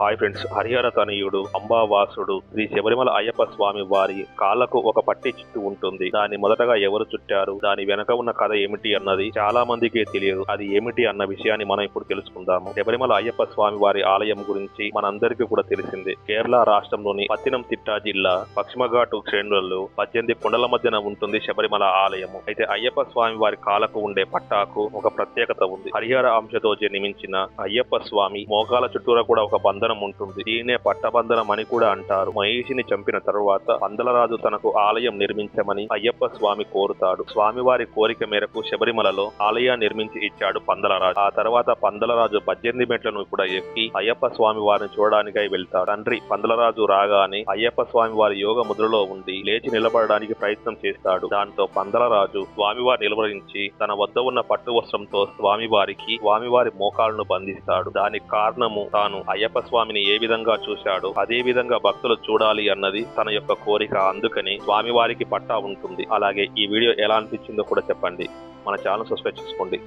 Hi friends Harihara తనయుడు అంబావాసుడు శ్రీ శబరిమల అయ్యప్ప స్వామి వారి కాళ్ళకు ఒక పట్టి చుట్టూ ఉంటుంది. దాన్ని మొదటగా ఎవరు చుట్టారు దాని వెనక ఉన్న కథ ఏమిటి అన్నది చాలా మందికి తెలియదు. అది ఏమిటి అన్న విషయాన్ని మనం ఇప్పుడు తెలుసుకుందాము. శబరిమల అయ్యప్ప స్వామి వారి ఆలయం గురించి మనందరికీ కూడా తెలిసిందే. కేరళ రాష్ట్రంలోని పత్తినం తిట్టా జిల్లా పశ్చిమఘాటు శ్రేణులలో పద్దెనిమిది కొండల మధ్యన ఉంటుంది శబరిమల ఆలయము. అయితే అయ్యప్ప స్వామి వారి కాలకు ఉండే పట్టాకు ఒక ప్రత్యేకత ఉంది. హరిహర అంశతో జన్మించిన అయ్యప్ప స్వామి మోకాల చుట్టూరా కూడా ఒక బంధనం ఉంటుంది. దీనే పట్టబంధనం అని కూడా అంటారు. మహిషిని చంపిన తరువాత పందలరాజు తనకు ఆలయం నిర్మించమని అయ్యప్ప స్వామి కోరుతాడు. స్వామివారి కోరిక మేరకు శబరిమలలో ఆలయాన్ని నిర్మించి ఇచ్చాడు పందలరాజు. ఆ తర్వాత పందలరాజు పద్దెనిమిది మెట్లను కూడా ఎక్కి అయ్యప్ప స్వామి వారిని చూడడానికై వెళ్తాడు. తండ్రి పందలరాజు రాగానే అయ్యప్ప స్వామి వారి యోగ ముద్రలో ఉండి లేచి నిలబడడానికి ప్రయత్నం చేస్తాడు. దాంతో పందలరాజు స్వామివారి నిలవరించి తన వద్ద ఉన్న పట్టు వస్త్రంతో స్వామివారికి స్వామివారి మోకాలను బంధిస్తాడు. దానికి కారణము తాను అయ్యప్ప స్వామి స్వామిని ఏ విధంగా చూశాడో అదే విధంగా భక్తులు చూడాలి అన్నది తన యొక్క కోరిక. అందుకని స్వామివారికి పట్టా ఉంటుంది. అలాగే ఈ వీడియో ఎలా అనిపించిందో కూడా చెప్పండి. మన ఛానల్ సబ్స్క్రైబ్ చేసుకోండి.